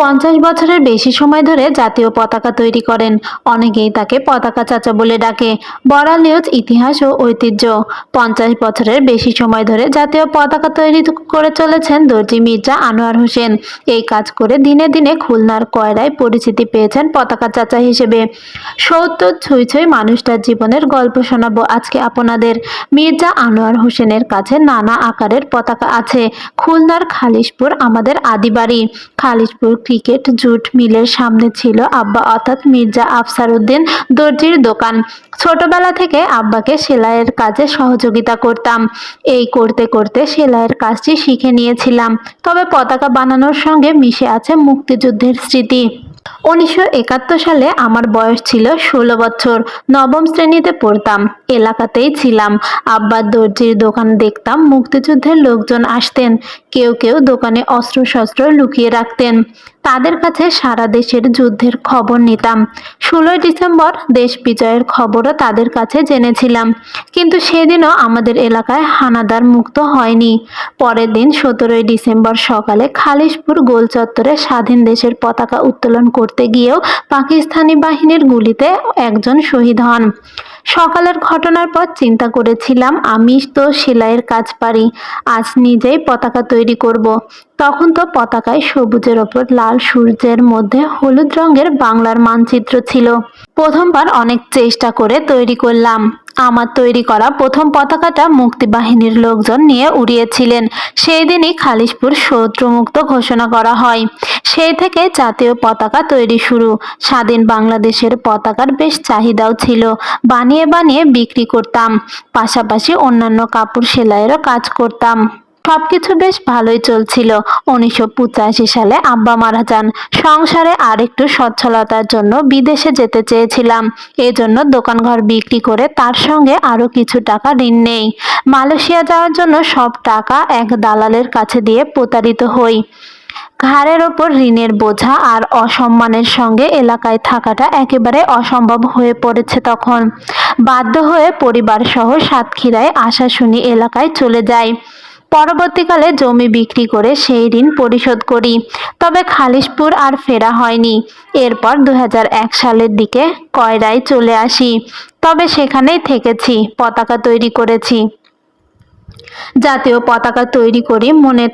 পঞ্চাশ বছরের বেশি সময় ধরে জাতীয় পতাকা তৈরি করেন। অনেকেই তাকে পতাকা চাচা বলে ডাকে। বড়াল নিউজ, ইতিহাস ও ঐতিহ্য। পঞ্চাশ বছরের বেশি সময় ধরে জাতীয় পতাকা তৈরি করে চলেছেন দর্জি মির্জা আনোয়ার হোসেন। এই কাজ করে দিনে দিনে খুলনার কয়রায় পরিচিতি পেয়েছেন পতাকা চাচা হিসেবে। সত্তর ছুঁই ছুঁই মানুষটার জীবনের গল্প শোনাবো আজকে আপনাদের। মির্জা আনোয়ার হোসেনের কাছে নানা আকারের পতাকা আছে। খুলনার খালিশপুর আমাদের আদিবাড়ি খালিশপুর ক্রিকেট জুট মিলের সামনে ছিল আব্বা অর্থাৎ মির্জা আফসার উদ্দিন দর্জির দোকান। ছোটবেলা থেকে আব্বাকে সেলাইয়ের কাজে সহযোগিতা করতাম। এই করতে করতে সেলাইয়ের কাজটি শিখে নিয়েছিলাম। তবে পতাকা বানানোর সঙ্গে মিশে আছে মুক্তিযুদ্ধের স্মৃতি। উনিশশো একাত্তর সালে আমার বয়স ছিল ষোলো বছর। নবম শ্রেণীতে পড়তাম। এলাকাতেই ছিলাম। আব্বার দর্জির দোকান দেখতাম, মুক্তিযুদ্ধের লোকজন আসতেন, কেউ কেউ দোকানে অস্ত্রশস্ত্র লুকিয়ে রাখতেন। তাদের কাছে সারা দেশের যুদ্ধের খবর নিতাম। ষোলোই ডিসেম্বর দেশ বিজয়ের খবরও তাদের কাছে জেনেছিলাম। কিন্তু সেদিনও আমাদের এলাকায় হানাদার মুক্ত হয়নি। পরের দিন সতেরোই ডিসেম্বর সকালে খালিশপুর গোল চত্বরে স্বাধীন দেশের পতাকা উত্তোলন করতে গিয়েও পাকিস্তানি বাহিনীর গুলিতে একজন শহীদ হন। সকালের ঘটনার পর চিন্তা করেছিলাম, আমি তো সেলাইয়ের কাজ পারি, আজ নিজেই পতাকা তৈরি করব। তখন তো পতাকায় সবুজের ওপর লাল সূর্যের মধ্যে হলুদ রঙের বাংলার মানচিত্র ছিল প্রথমবার অনেক চেষ্টা করে তৈরি করলাম আমার তৈরি করা প্রথম পতাকাটা মুক্তিবাহিনীর লোকজন নিয়ে উড়িয়েছিলেন। সেই দিনই খালিশপুর শত্রুমুক্ত ঘোষণা করা হয়। সেই থেকে জাতীয় পতাকা তৈরি শুরু। স্বাধীন বাংলাদেশের পতাকার বেশ চাহিদাও ছিল। বানিয়ে বানিয়ে বিক্রি করতাম। পাশাপাশি অন্যান্য কাপড় সেলাইয়েরও কাজ করতাম। সবকিছু বেশ ভালোই চলছিল। উনিশশো পঁচাশি সালে আব্বা মারা যান। সংসারে আর একটু সচ্ছলতার জন্য বিদেশে যেতে চেয়েছিলাম। এজন্য দোকানঘর বিক্রি করে তার সঙ্গে আরও কিছু টাকা ঋণ নেই। মালয়েশিয়া যাওয়ার জন্য সব টাকা এক দালালের কাছে দিয়ে প্রতারিত হই। ঘাড়ের ওপর ঋণের বোঝা আর অসম্মানের সঙ্গে এলাকায় থাকাটা একেবারে অসম্ভব হয়ে পড়েছে তখন। বাধ্য হয়ে পরিবার সহ সাতক্ষীরায় আশাশুনি এলাকায় চলে যায়। পরবর্তীকালে জমি বিক্রি করে সেই ঋণ পরিশোধ করি। তবে খালিশপুর আর ফেরা হয়নি। এরপর দু হাজার এক সালের দিকে কয়রায় চলে আসি। তবে সেখানেই থেকেছি, পতাকা তৈরি করেছি। জাতীয় পতাকা তৈরি করি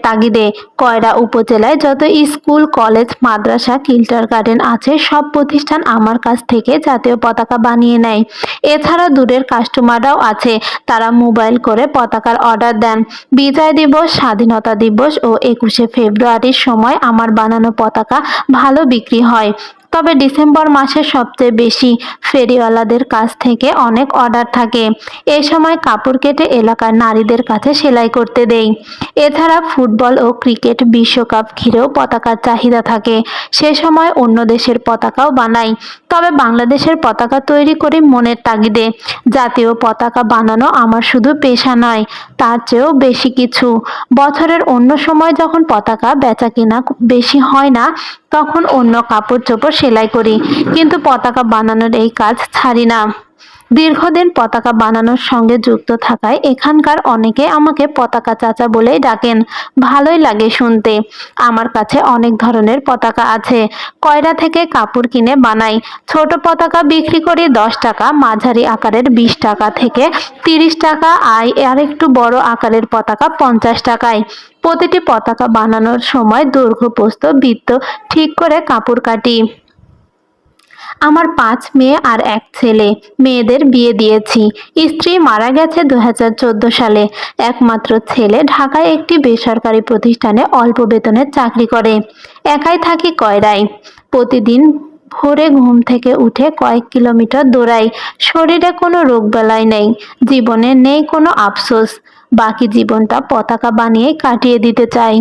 তাগিদে কয়রা উপজেলায় যত স্কুল, কলেজ, মাদ্রাসা কিল্টার গার্ডেন আছে, সব প্রতিষ্ঠান আমার কাছ থেকে জাতীয় পতাকা বানিয়ে নেয়। এছাড়া দূরের কাস্টমাররাও আছে, তারা মোবাইল করে পতাকার অর্ডার দেন। বিজয় দিবস, স্বাধীনতা দিবস ও একুশে ফেব্রুয়ারির সময় আমার বানানো পতাকা ভালো বিক্রি হয়। তবে ডিসেম্বর মাসে সবচেয়ে বেশি ফেরিওয়ালাদের কাছ থেকে অনেক অর্ডার থাকে। এই সময় কাপড় কেটে এলাকার নারীদের কাছে সেলাই করতে দেই। এছাড়া ফুটবল ও ক্রিকেট বিশ্বকাপ ঘিরেও পতাকার চাহিদা থাকে। সে সময় অন্য দেশের পতাকাও বানাই। তবে বাংলাদেশের পতাকা তৈরি করি মনের তাগিদে। জাতীয় পতাকা বানানো আমার শুধু পেশা নয়, তার চেয়েও বেশি কিছু। বছরের অন্য সময় যখন পতাকা বেচা কিনা বেশি হয় না তখন অন্য কাপড় চোপড় সেলাই করি কিন্তু পতাকা বানানোর এই কাজ ছাড়ি না। দীর্ঘদিন পতাকা বানানোর সঙ্গে যুক্ত থাকায় এখানকার অনেকে আমাকে পতাকা চাচা বলেই ডাকেন। ভালোই লাগে শুনতে। আমার কাছে অনেক ধরনের পতাকা আছে। কয়রা থেকে কাপড় কিনে বানাই। ছোট পতাকা বিক্রি করি দশ টাকা, মাঝারি আকারের বিশ টাকা থেকে তিরিশ টাকা, আয় আর একটু বড় আকারের পতাকা পঞ্চাশ টাকায়। প্রতিটি পতাকা বানানোর সময় দৈর্ঘ্য বৃত্ত ঠিক করে কাপড় কাটি। আমার পাঁচ মেয়ে আর এক ছেলে। মেয়েদের বিয়ে দিয়েছি। স্ত্রী মারা গেছে দু হাজার চোদ্দ সালে। একমাত্র ছেলে ঢাকায় একটি বেসরকারি প্রতিষ্ঠানে অল্প বেতনের চাকরি করে। একাই থাকি কয়রায়। প্রতিদিন ভোরে ঘুম থেকে উঠে কয়েক কিলোমিটার দৌড়াই। শরীরে কোনো রোগবেলায় নেই। জীবনে নেই কোনো আফসোস। বাকি জীবনটা পতাকা বানিয়ে কাটিয়ে দিতে চাই।